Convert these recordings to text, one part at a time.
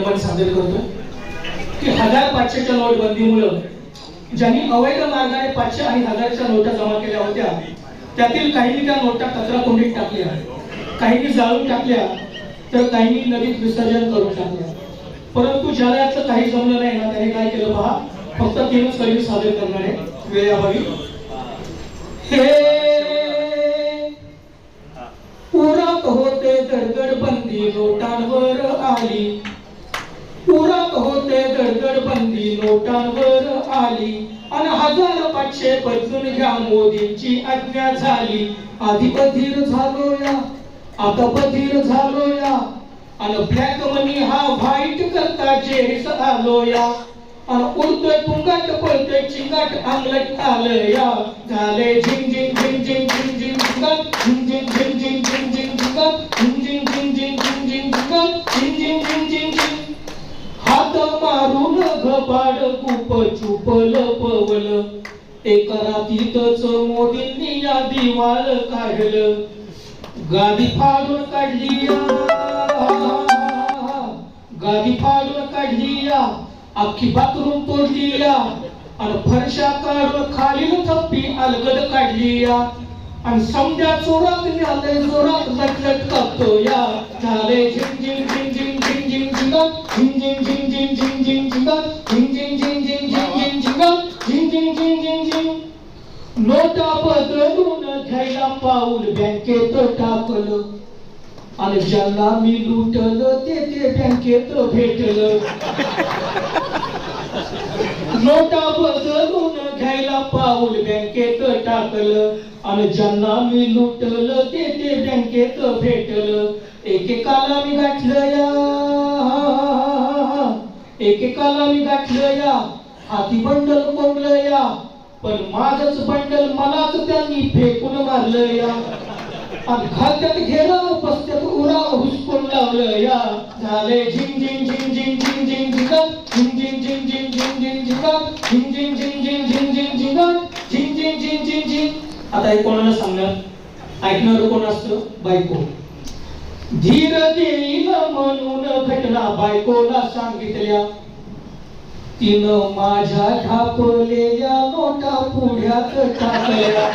विनम्र सादर करतो. की हजार पाचशेच्या नोटबंदीमुळं ज्यांनी अवैध मार्गाने पाचशे आणि हजारच्या नोटा जमा केल्या होत्या त्यातील काहींनी त्या नोटा कचरा कोंडीत टाकल्या. काहींनी जाळून टाकल्या तर काहींनी नदीत विसर्जन करून टाकल्या परंतु ज्याला याचं काही जमलं नाही ना त्याने काय केलं पहा? फक्त तीनच सर्व्हिस सादर करणार आहे वेळाभावी होते बंदी नोटांवर आली आणि हजार पाचशे बदलून घ्या मोदींची आज्ञा झाली. आधी बधीर झालो या आता बधीर झालो या आणि ब्लॅक मनी हा व्हाईट करता जेस आलो या आणि उडतोय पुंगाट पळतोय चिंगाट अंगलट आलं या झाले झिंग झिंग पाड कुप चुपल पवल. एका रात्रीतच मोदींनी या दिवाळ काढलं. गादी फाडून काढली गादी फाडून काढली या. अख्खी बाथरूम तोडली या. आणि फरशा काढून खालील थप्पी अलगद काढली या. आणि समजा चोरात आले जोरात झिंग बदलून घ्यायला पाऊल बँकेत टाकलं. आणि ज्यांना मी लुटलं ते ते बँकेत भेटलं. नोटा बदलून घ्यायला पाऊल बँकेत टाकलं. आणि ज्यांना मी लुटल ते ते बँकेत भेटलं. एकेकाला मी गाठलं या. एकेकाला मी गाठलं या. हाती बंडल कोंबलं या. पण माझच बंडल मलाच त्यांनी फेकून मारलं या आणि खात्यात गेलं पस्त्यात उरा हुसकून लावलं या झाले झिंग झिंग झिंग झिंग झिंग झिंग झिंगत झिंग झिंग झिंग झिंग झिंग झिंग झिंगत झिंग झिंग झिंग झिंग झिंग झिंग झिंगत झिंग झिंग झिंग झिंग झिंग आता हे कोणाला सांगणार ऐकणार कोण असतं बायको धीर देईल म्हणून घटना बायकोला सांगितल्या तिनं माझ्या ढापलेल्या नोटा पुढ्यात टाकल्या.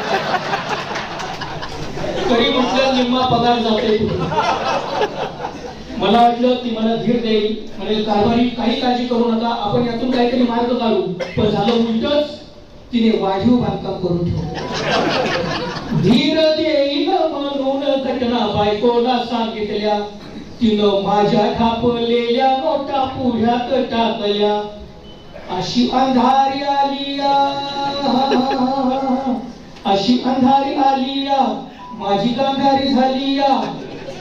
तरी म्हटलं निम्मा पगार जाते मला वाटलं ती मला धीर देईल. म्हणजे कारभारी काही काळजी करू नका. आपण यातून काहीतरी मार्ग काढू. पण झालं उलटच तिने वाढीव बांधकाम करून ठेवलं. धीर देईल म्हणून घटना बायकोला सांगितल्या. तिनं माझ्या ठापलेल्या नोटा पुढ्यात टाकल्या. अशी अंधारी आली या अशी अंधारी आली या माझी गांधारी झाली या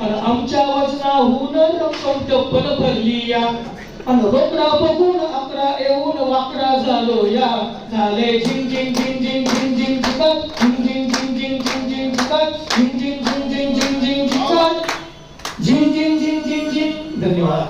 आणि आमच्या वचनाहून रक्कम टप्पल भरली या आणि रोकडा बघून अकरा येऊन वाकडा झालो या झाले झिंग झिंग झिंग झिंग झिंग झिंग झिंगत झिंग झिंग झिंग झिंग झिंग झिंग झिंगत झिंग झिंग झिंग झिंग झिंग झिंग झिंगत झिंग झिंग झिंग झिंग झिंग धन्यवाद.